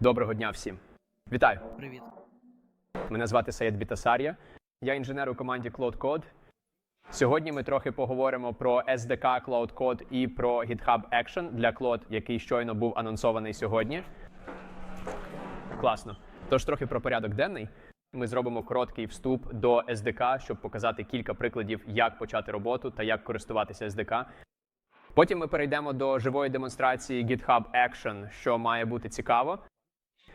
Доброго дня всім. Вітаю! Привіт. Мене звати Саєд Бітасарія. Я інженер у команді Cloud Code. Сьогодні ми трохи поговоримо про SDK Cloud Code і про GitHub Action для Cloud, який щойно був анонсований сьогодні. Класно. Тож трохи про порядок денний. Ми зробимо короткий вступ до SDK, щоб показати кілька прикладів, як почати роботу та як користуватися SDK. Потім ми перейдемо до живої демонстрації GitHub Action, що має бути цікаво.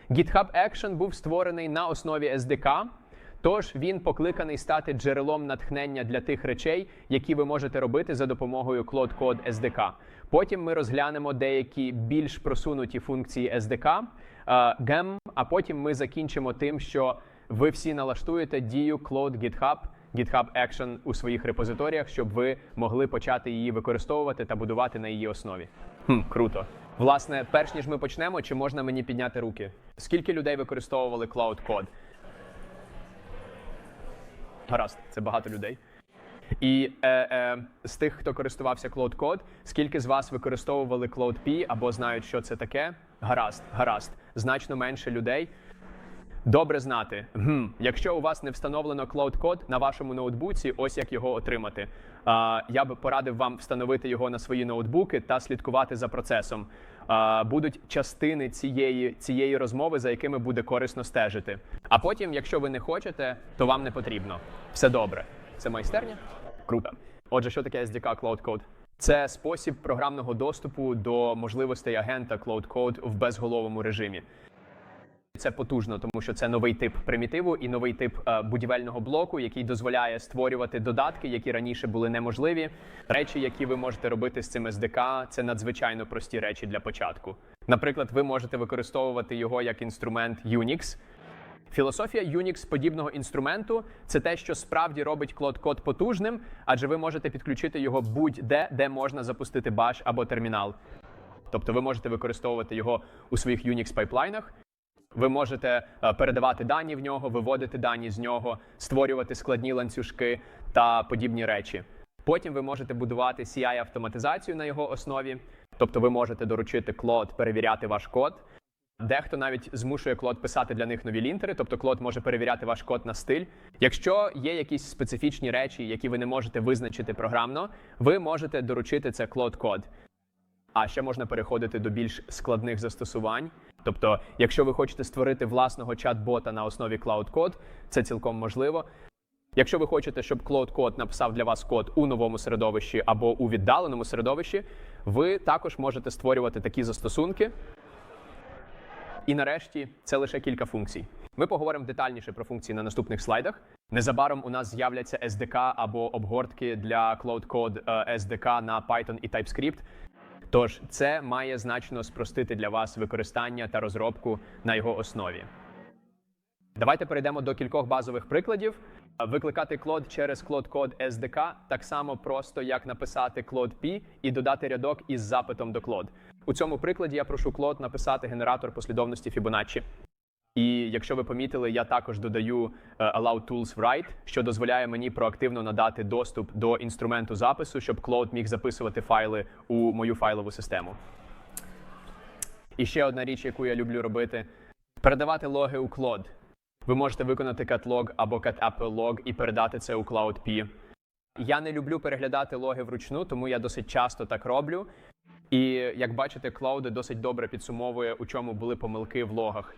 GitHub Action був створений на основі SDK, тож він покликаний стати джерелом натхнення для тих речей, які ви можете робити за допомогою Cloud Code SDK. Потім ми розглянемо деякі більш просунуті функції SDK, е, GEM, а потім ми закінчимо тим, що ви всі налаштуєте дію Cloud GitHub, GitHub Action у своїх репозиторіях, щоб ви могли почати її використовувати та будувати на її основі. Хм, круто. Власне, перш ніж ми почнемо, чи можна мені підняти руки? Скільки людей використовували Cloud Code? Гаразд, це багато людей. І е, е, з тих, хто користувався Cloud Code, скільки з вас використовували Cloud P або знають, що це таке? Гаразд, гаразд. Значно менше людей. Добре знати. Гм. Якщо у вас не встановлено Code на вашому ноутбуці, ось як його отримати. А, я б порадив вам встановити його на свої ноутбуки та слідкувати за процесом. А, будуть частини цієї, цієї розмови, за якими буде корисно стежити. А потім, якщо ви не хочете, то вам не потрібно. Все добре. Це майстерня? Круто. Отже, що таке SDK Cloud Code? Це спосіб програмного доступу до можливостей агента Cloud Code в безголовому режимі. Це потужно, тому що це новий тип примітиву і новий тип е, будівельного блоку, який дозволяє створювати додатки, які раніше були неможливі. Речі, які ви можете робити з цим SDK, це надзвичайно прості речі для початку. Наприклад, ви можете використовувати його як інструмент Unix. Філософія Unix подібного інструменту це те, що справді робить Cloud Code потужним, адже ви можете підключити його будь-де, де можна запустити Bash або термінал. Тобто ви можете використовувати його у своїх Unix пайплайнах. Ви можете е, передавати дані в нього, виводити дані з нього, створювати складні ланцюжки та подібні речі. Потім ви можете будувати CI-автоматизацію на його основі, тобто ви можете доручити Claude перевіряти ваш код. Дехто навіть змушує Claude писати для них нові лінтери, тобто Claude може перевіряти ваш код на стиль. Якщо є якісь специфічні речі, які ви не можете визначити програмно, ви можете доручити це Claude Code. А ще можна переходити до більш складних застосувань. Тобто, якщо ви хочете створити власного чат-бота на основі Cloud Code, це цілком можливо. Якщо ви хочете, щоб Cloud Code написав для вас код у новому середовищі або у віддаленому середовищі, ви також можете створювати такі застосунки. І нарешті це лише кілька функцій. Ми поговоримо детальніше про функції на наступних слайдах. Незабаром у нас з'являться SDK або обгортки для Cloud Code SDK на Python і TypeScript. Тож це має значно спростити для вас використання та розробку на його основі. Давайте перейдемо до кількох базових прикладів. Викликати Cloud через Cloud Code SDK так само просто, як написати Cloud P і додати рядок із запитом до Cloud. У цьому прикладі я прошу Cloud написати генератор послідовності Fibonacci. І якщо ви помітили, я також додаю е, Allow Tools Write, що дозволяє мені проактивно надати доступ до інструменту запису, щоб Claude міг записувати файли у мою файлову систему. І ще одна річ, яку я люблю робити: передавати логи у Claude. Ви можете виконати catlog або cat-apple-log і передати це у Cloud P. Я не люблю переглядати логи вручну, тому я досить часто так роблю. І як бачите, Cloud досить добре підсумовує, у чому були помилки в логах.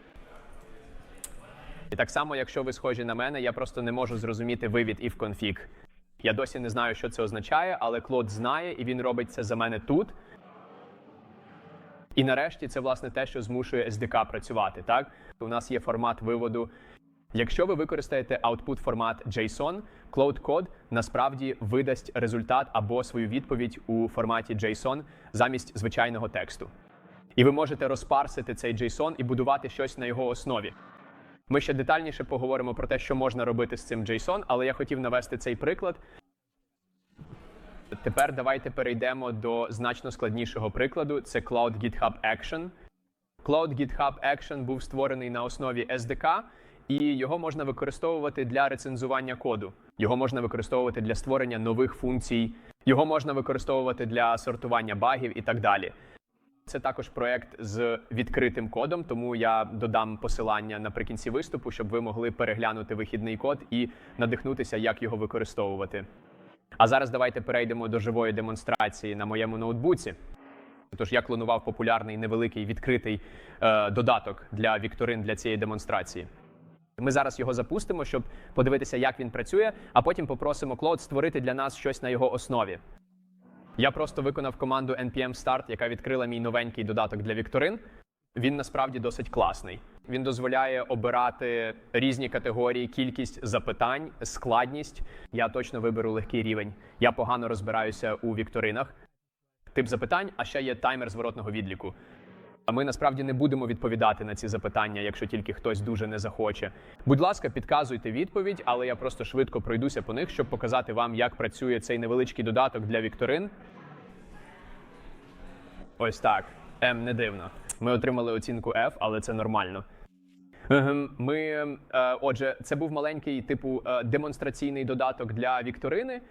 І так само, якщо ви схожі на мене, я просто не можу зрозуміти вивід if config. Я досі не знаю, що це означає, але Claude знає, і він робить це за мене тут. І нарешті це власне те, що змушує SDK працювати. Так, у нас є формат виводу. Якщо ви використаєте output формат JSON, Cloud Code насправді видасть результат або свою відповідь у форматі JSON замість звичайного тексту. І ви можете розпарсити цей JSON і будувати щось на його основі. Ми ще детальніше поговоримо про те, що можна робити з цим JSON, але я хотів навести цей приклад. Тепер давайте перейдемо до значно складнішого прикладу. Це Cloud GitHub Action. Cloud GitHub Action був створений на основі SDK, і його можна використовувати для рецензування коду. Його можна використовувати для створення нових функцій, його можна використовувати для сортування багів і так далі. Це також проект з відкритим кодом, тому я додам посилання наприкінці виступу, щоб ви могли переглянути вихідний код і надихнутися, як його використовувати. А зараз давайте перейдемо до живої демонстрації на моєму ноутбуці. Тож я клонував популярний невеликий відкритий е, додаток для вікторин для цієї демонстрації. Ми зараз його запустимо, щоб подивитися, як він працює, а потім попросимо Cloud створити для нас щось на його основі. Я просто виконав команду npm start, яка відкрила мій новенький додаток для вікторин. Він насправді досить класний. Він дозволяє обирати різні категорії, кількість запитань, складність. Я точно виберу легкий рівень. Я погано розбираюся у вікторинах. Тип запитань, а ще є таймер зворотного відліку. А ми насправді не будемо відповідати на ці запитання, якщо тільки хтось дуже не захоче. Будь ласка, підказуйте відповідь, але я просто швидко пройдуся по них, щоб показати вам, як працює цей невеличкий додаток для вікторин. Ось так. М не дивно. Ми отримали оцінку F, але це нормально. Ем, Ми, е, отже, це був маленький типу е, демонстраційний додаток для вікторини, е,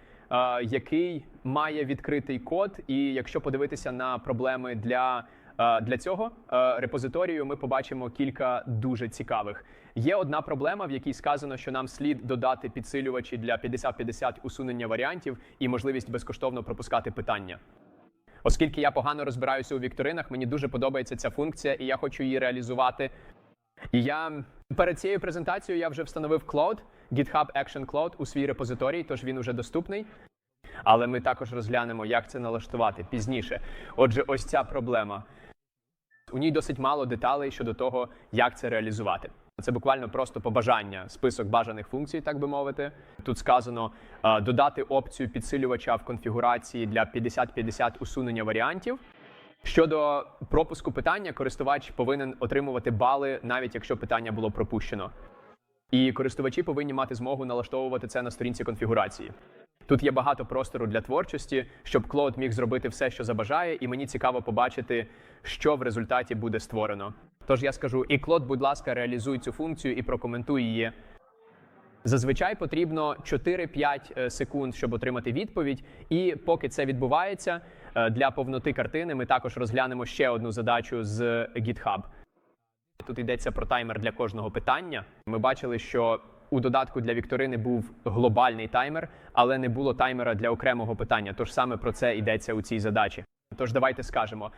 який має відкритий код. І якщо подивитися на проблеми для, для цього е, репозиторію, ми побачимо кілька дуже цікавих. Є одна проблема, в якій сказано, що нам слід додати підсилювачі для 50-50 усунення варіантів і можливість безкоштовно пропускати питання. Оскільки я погано розбираюся у вікторинах, мені дуже подобається ця функція, і я хочу її реалізувати. І я перед цією презентацією я вже встановив Cloud, GitHub Action Cloud у свій репозиторій, тож він уже доступний. Але ми також розглянемо, як це налаштувати пізніше. Отже, ось ця проблема. У ній досить мало деталей щодо того, як це реалізувати. Це буквально просто побажання, список бажаних функцій, так би мовити. Тут сказано е, додати опцію підсилювача в конфігурації для 50-50 усунення варіантів. Щодо пропуску питання, користувач повинен отримувати бали, навіть якщо питання було пропущено. І користувачі повинні мати змогу налаштовувати це на сторінці конфігурації. Тут є багато простору для творчості, щоб Клод міг зробити все, що забажає, і мені цікаво побачити, що в результаті буде створено. Тож я скажу: і Клод, будь ласка, реалізуй цю функцію і прокоментуй її. Зазвичай потрібно 4-5 е, секунд, щоб отримати відповідь. І поки це відбувається, е, для повноти картини ми також розглянемо ще одну задачу з GitHub. Тут йдеться про таймер для кожного питання. Ми бачили, що у додатку для Вікторини був глобальний таймер, але не було таймера для окремого питання. Тож саме про це йдеться у цій задачі. Тож давайте скажемо: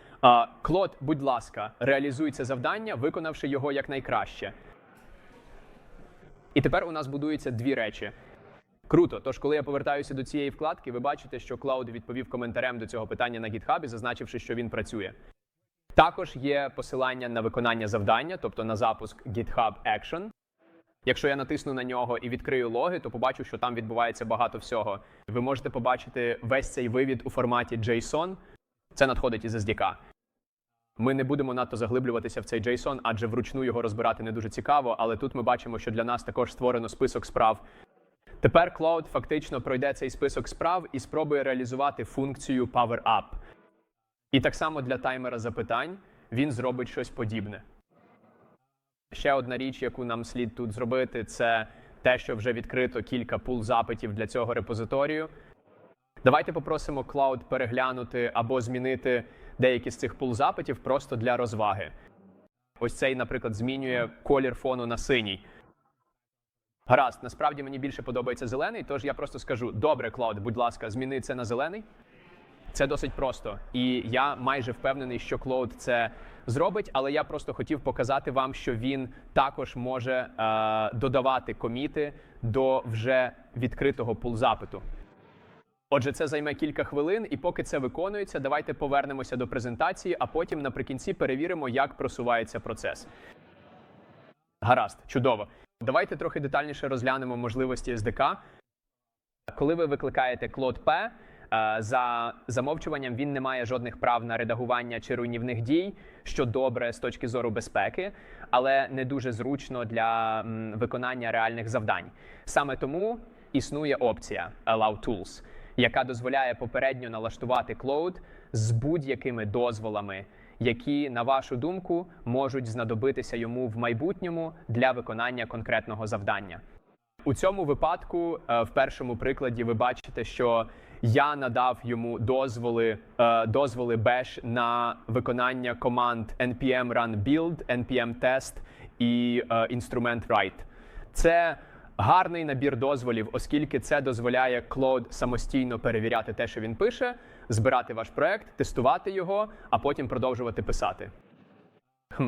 Клод, будь ласка, реалізуй це завдання, виконавши його якнайкраще. І тепер у нас будуються дві речі. Круто. Тож, коли я повертаюся до цієї вкладки, ви бачите, що Клауд відповів коментарем до цього питання на GitHub, зазначивши, що він працює. Також є посилання на виконання завдання, тобто на запуск GitHub Action. Якщо я натисну на нього і відкрию логи, то побачу, що там відбувається багато всього. Ви можете побачити весь цей вивід у форматі JSON. Це надходить із SDK. Ми не будемо надто заглиблюватися в цей JSON, адже вручну його розбирати не дуже цікаво, але тут ми бачимо, що для нас також створено список справ. Тепер Cloud фактично пройде цей список справ і спробує реалізувати функцію Power Up. І так само для таймера запитань він зробить щось подібне. Ще одна річ, яку нам слід тут зробити, це те, що вже відкрито кілька пул запитів для цього репозиторію. Давайте попросимо Cloud переглянути або змінити деякі з цих пул запитів просто для розваги. Ось цей, наприклад, змінює колір фону на синій. Гаразд, насправді мені більше подобається зелений, тож я просто скажу: добре, Cloud, будь ласка, зміни це на зелений. Це досить просто. І я майже впевнений, що Cloud це зробить, але я просто хотів показати вам, що він також може е, додавати коміти до вже відкритого пул запиту. Отже, це займе кілька хвилин, і поки це виконується, давайте повернемося до презентації, а потім наприкінці перевіримо, як просувається процес. Гаразд, чудово. Давайте трохи детальніше розглянемо можливості SDK. Коли ви викликаєте Claude P, за замовчуванням він не має жодних прав на редагування чи руйнівних дій, що добре з точки зору безпеки, але не дуже зручно для виконання реальних завдань. Саме тому існує опція Allow Tools, яка дозволяє попередньо налаштувати Cloud з будь-якими дозволами, які, на вашу думку, можуть знадобитися йому в майбутньому для виконання конкретного завдання. У цьому випадку, е, в першому прикладі, ви бачите, що я надав йому дозволи, е, дозволи Bash на виконання команд npm run build, npm test і інструмент write. Це гарний набір дозволів, оскільки це дозволяє Claude самостійно перевіряти те, що він пише, збирати ваш проект, тестувати його, а потім продовжувати писати.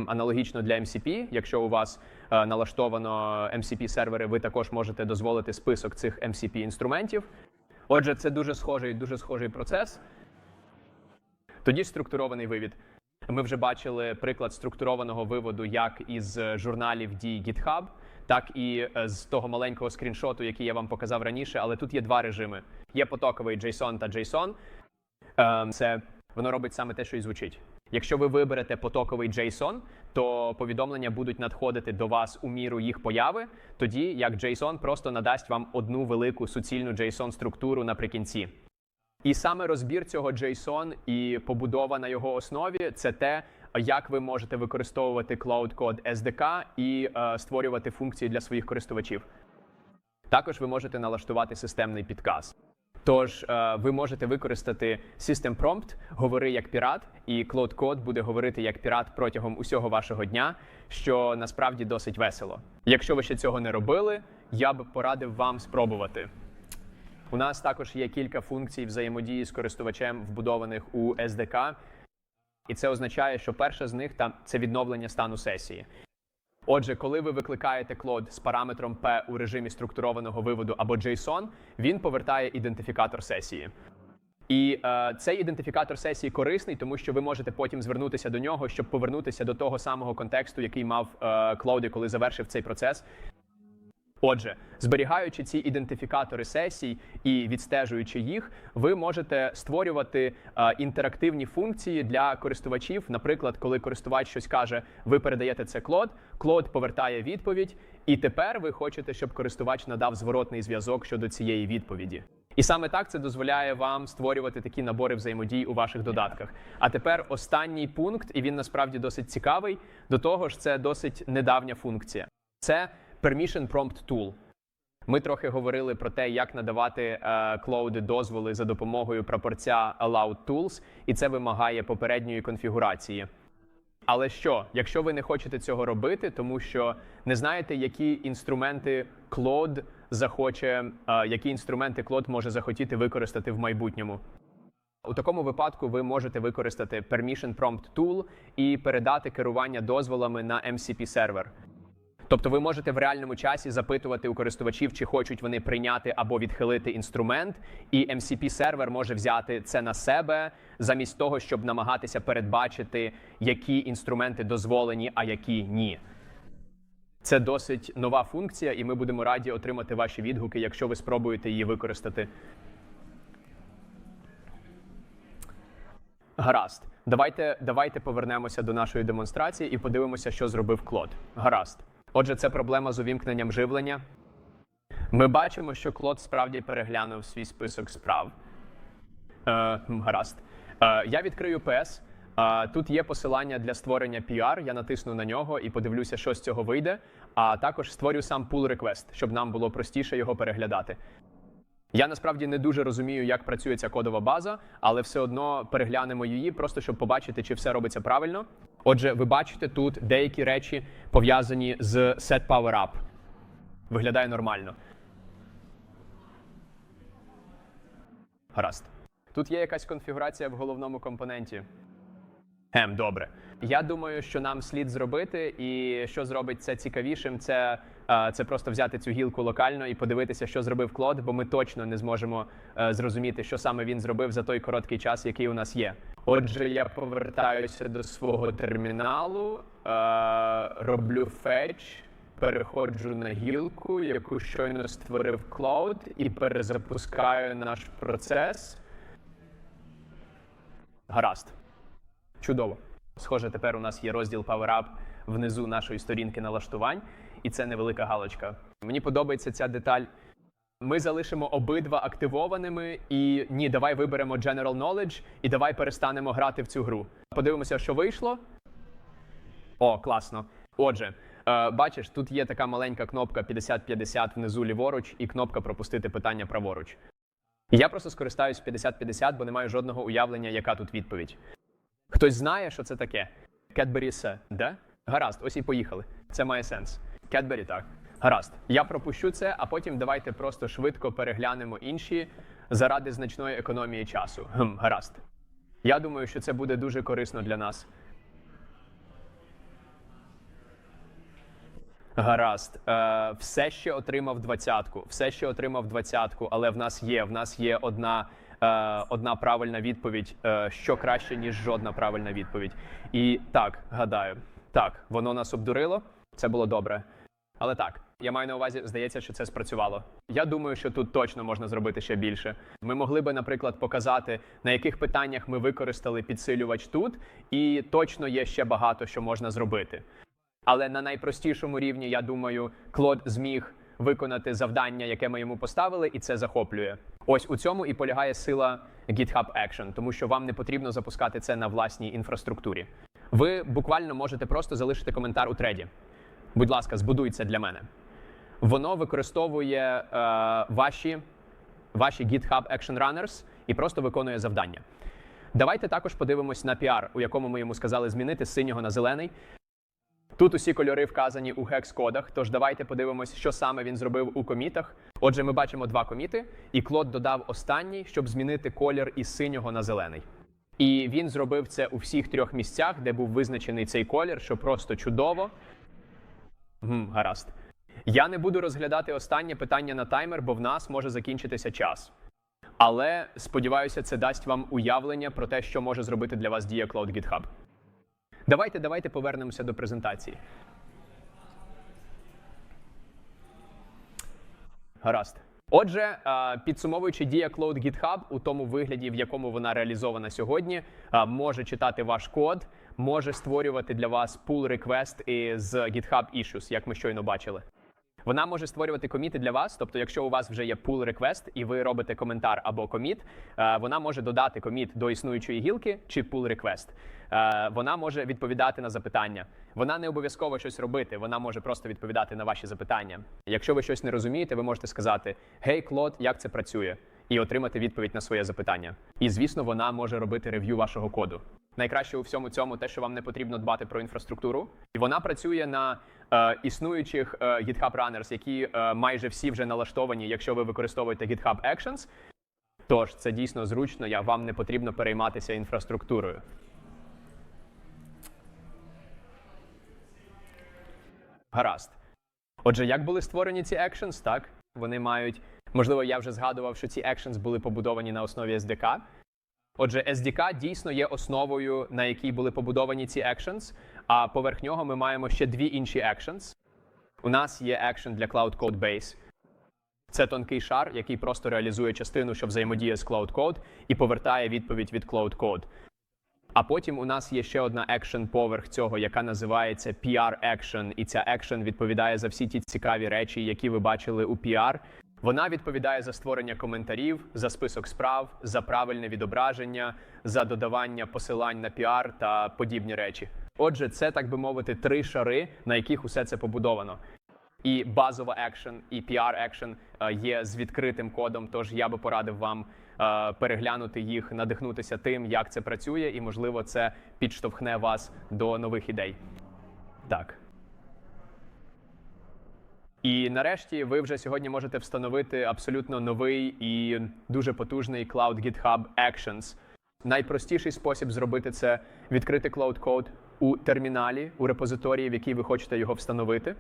Аналогічно для MCP, якщо у вас е, налаштовано MCP сервери, ви також можете дозволити список цих MCP інструментів. Отже, це дуже схожий, дуже схожий процес. Тоді структурований вивід. Ми вже бачили приклад структурованого виводу як із журналів дій GitHub, так і е, з того маленького скріншоту, який я вам показав раніше. Але тут є два режими: є потоковий JSON та JSON. Ем, Це воно робить саме те, що і звучить. Якщо ви виберете потоковий JSON, то повідомлення будуть надходити до вас у міру їх появи, тоді як JSON просто надасть вам одну велику суцільну JSON структуру наприкінці. І саме розбір цього JSON і побудова на його основі це те, як ви можете використовувати Cloud Code SDK і е, створювати функції для своїх користувачів. Також ви можете налаштувати системний підказ. Тож е, ви можете використати System Prompt, говори як пірат, і Cloud Code буде говорити як пірат протягом усього вашого дня, що насправді досить весело. Якщо ви ще цього не робили, я б порадив вам спробувати. У нас також є кілька функцій взаємодії з користувачем, вбудованих у SDK. І це означає, що перша з них там це відновлення стану сесії. Отже, коли ви викликаєте Cloud з параметром P у режимі структурованого виводу або JSON, він повертає ідентифікатор сесії. І е, цей ідентифікатор сесії корисний, тому що ви можете потім звернутися до нього, щоб повернутися до того самого контексту, який мав е, Claude, коли завершив цей процес. Отже, зберігаючи ці ідентифікатори сесій і відстежуючи їх, ви можете створювати е, інтерактивні функції для користувачів. Наприклад, коли користувач щось каже, ви передаєте це Клод, Клод повертає відповідь, і тепер ви хочете, щоб користувач надав зворотний зв'язок щодо цієї відповіді. І саме так це дозволяє вам створювати такі набори взаємодій у ваших додатках. А тепер останній пункт, і він насправді досить цікавий. До того ж, це досить недавня функція. Це Permission Prompt Tool. Ми трохи говорили про те, як надавати е, клоуди дозволи за допомогою прапорця Allowed Tools, і це вимагає попередньої конфігурації. Але що, якщо ви не хочете цього робити, тому що не знаєте, які інструменти Claude захоче, е, які інструменти Claude може захотіти використати в майбутньому? У такому випадку ви можете використати Permission Prompt Tool і передати керування дозволами на MCP сервер. Тобто ви можете в реальному часі запитувати у користувачів, чи хочуть вони прийняти або відхилити інструмент, і MCP сервер може взяти це на себе замість того, щоб намагатися передбачити, які інструменти дозволені, а які ні. Це досить нова функція, і ми будемо раді отримати ваші відгуки, якщо ви спробуєте її використати. Гаразд. Давайте, давайте повернемося до нашої демонстрації і подивимося, що зробив Клод. Гаразд. Отже, це проблема з увімкненням живлення. Ми бачимо, що Клод справді переглянув свій список справ. Е, гаразд. Е, я відкрию PS. Е, тут є посилання для створення PR. Я натисну на нього і подивлюся, що з цього вийде. А також створю сам pull request, щоб нам було простіше його переглядати. Я насправді не дуже розумію, як працює ця кодова база, але все одно переглянемо її, просто щоб побачити, чи все робиться правильно. Отже, ви бачите тут деякі речі пов'язані з set power up. Виглядає нормально. Гаразд. Тут є якась конфігурація в головному компоненті. Ем, добре. Я думаю, що нам слід зробити, і що зробить це цікавішим, це, це просто взяти цю гілку локально і подивитися, що зробив Клод, бо ми точно не зможемо е, зрозуміти, що саме він зробив за той короткий час, який у нас є. Отже, я повертаюся до свого терміналу, е, роблю фетч, переходжу на гілку, яку щойно створив Cloud, і перезапускаю наш процес. Гаразд. Чудово. Схоже, тепер у нас є розділ Power Up внизу нашої сторінки налаштувань, і це невелика галочка. Мені подобається ця деталь. Ми залишимо обидва активованими, і ні, давай виберемо General Knowledge і давай перестанемо грати в цю гру. Подивимося, що вийшло. О, класно. Отже, е, бачиш, тут є така маленька кнопка 50-50 внизу ліворуч, і кнопка пропустити питання праворуч. Я просто скористаюсь 50-50, бо не маю жодного уявлення, яка тут відповідь. Хтось знає, що це таке? Кетбері де? Гаразд, ось і поїхали. Це має сенс. Кетбері так. Гаразд. Я пропущу це, а потім давайте просто швидко переглянемо інші заради значної економії часу. Гм, гаразд. Я думаю, що це буде дуже корисно для нас. Гаразд, е, все ще отримав двадцятку. Все ще отримав двадцятку, але в нас є. В нас є одна, е, одна правильна відповідь, е, що краще, ніж жодна правильна відповідь. І так, гадаю, так, воно нас обдурило. Це було добре. Але так, я маю на увазі, здається, що це спрацювало. Я думаю, що тут точно можна зробити ще більше. Ми могли би, наприклад, показати, на яких питаннях ми використали підсилювач тут, і точно є ще багато що можна зробити. Але на найпростішому рівні, я думаю, Клод зміг виконати завдання, яке ми йому поставили, і це захоплює. Ось у цьому і полягає сила GitHub Action, тому що вам не потрібно запускати це на власній інфраструктурі. Ви буквально можете просто залишити коментар у треді. Будь ласка, збудуй це для мене. Воно використовує е, ваші, ваші GitHub Action Runners і просто виконує завдання. Давайте також подивимось на піар, у якому ми йому сказали змінити з синього на зелений. Тут усі кольори вказані у гекс-кодах, тож давайте подивимось, що саме він зробив у комітах. Отже, ми бачимо два коміти, і Клод додав останній, щоб змінити колір із синього на зелений. І він зробив це у всіх трьох місцях, де був визначений цей колір, що просто чудово. Гм, гаразд. Я не буду розглядати останнє питання на таймер, бо в нас може закінчитися час. Але сподіваюся, це дасть вам уявлення про те, що може зробити для вас дія Cloud GitHub. Давайте, давайте повернемося до презентації. Гаразд. Отже, підсумовуючи дія Cloud GitHub у тому вигляді, в якому вона реалізована сьогодні, може читати ваш код, може створювати для вас pull request із GitHub Issues, як ми щойно бачили. Вона може створювати коміти для вас. Тобто, якщо у вас вже є pull request і ви робите коментар або коміт, е, вона може додати коміт до існуючої гілки чи pull request. Е, Вона може відповідати на запитання. Вона не обов'язково щось робити. Вона може просто відповідати на ваші запитання. Якщо ви щось не розумієте, ви можете сказати: Гей, Клод, як це працює? І отримати відповідь на своє запитання. І звісно, вона може робити рев'ю вашого коду. Найкраще у всьому цьому те, що вам не потрібно дбати про інфраструктуру, і вона працює на е, існуючих е, GitHub Runners, які е, майже всі вже налаштовані, якщо ви використовуєте GitHub Actions. Тож це дійсно зручно, я вам не потрібно перейматися інфраструктурою. Гаразд. Отже, як були створені ці actions, так? Вони мають, можливо, я вже згадував, що ці actions були побудовані на основі SDK. Отже, SDK дійсно є основою, на якій були побудовані ці actions, а поверх нього ми маємо ще дві інші actions. У нас є action для Cloud Code Base. Це тонкий шар, який просто реалізує частину, що взаємодіє з Cloud Code, і повертає відповідь від Cloud Code. А потім у нас є ще одна екшен поверх цього, яка називається PR Action. І ця екшен відповідає за всі ті цікаві речі, які ви бачили у PR. Вона відповідає за створення коментарів, за список справ, за правильне відображення, за додавання посилань на PR та подібні речі. Отже, це так би мовити три шари, на яких усе це побудовано. І базова екшен, і PR екшен е, є з відкритим кодом. Тож я би порадив вам е, переглянути їх, надихнутися тим, як це працює, і можливо це підштовхне вас до нових ідей. Так. І нарешті ви вже сьогодні можете встановити абсолютно новий і дуже потужний Cloud GitHub Actions. Найпростіший спосіб зробити це відкрити Cloud Code у терміналі, у репозиторії, в який ви хочете його встановити.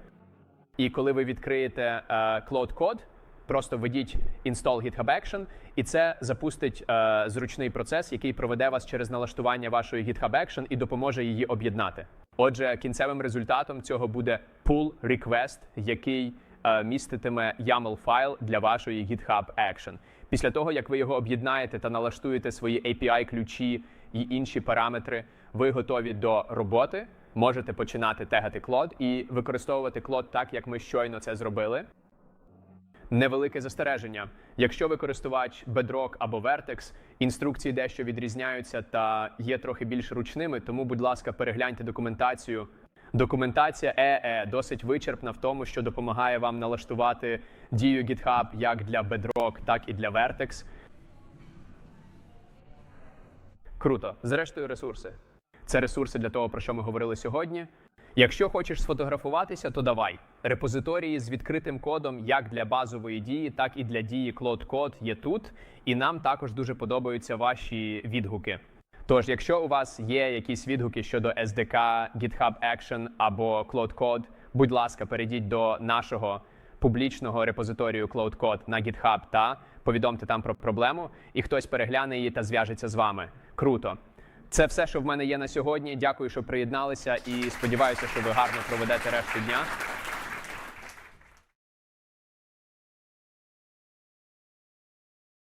І коли ви відкриєте е, Cloud Code, просто введіть install GitHub Action, і це запустить е, зручний процес, який проведе вас через налаштування вашої GitHub Action і допоможе її об'єднати. Отже, кінцевим результатом цього буде pull request, який е, міститиме YAML файл для вашої GitHub Action. Після того, як ви його об'єднаєте та налаштуєте свої API ключі і інші параметри, ви готові до роботи. Можете починати тегати Клод і використовувати Клод так, як ми щойно це зробили. Невелике застереження. Якщо ви користувач Bedrock або Vertex, інструкції дещо відрізняються та є трохи більш ручними, тому, будь ласка, перегляньте документацію. Документація ЕЕ досить вичерпна в тому, що допомагає вам налаштувати дію GitHub як для Bedrock, так і для Vertex. Круто. Зрештою, ресурси. Це ресурси для того, про що ми говорили сьогодні. Якщо хочеш сфотографуватися, то давай. Репозиторії з відкритим кодом як для базової дії, так і для дії Cloud Code є тут. І нам також дуже подобаються ваші відгуки. Тож, якщо у вас є якісь відгуки щодо SDK, GitHub Action або Cloud Code, будь ласка, перейдіть до нашого публічного репозиторію Cloud Code на GitHub та повідомте там про проблему, і хтось перегляне її та зв'яжеться з вами. Круто. Це все, що в мене є на сьогодні. Дякую, що приєдналися, і сподіваюся, що ви гарно проведете решту дня.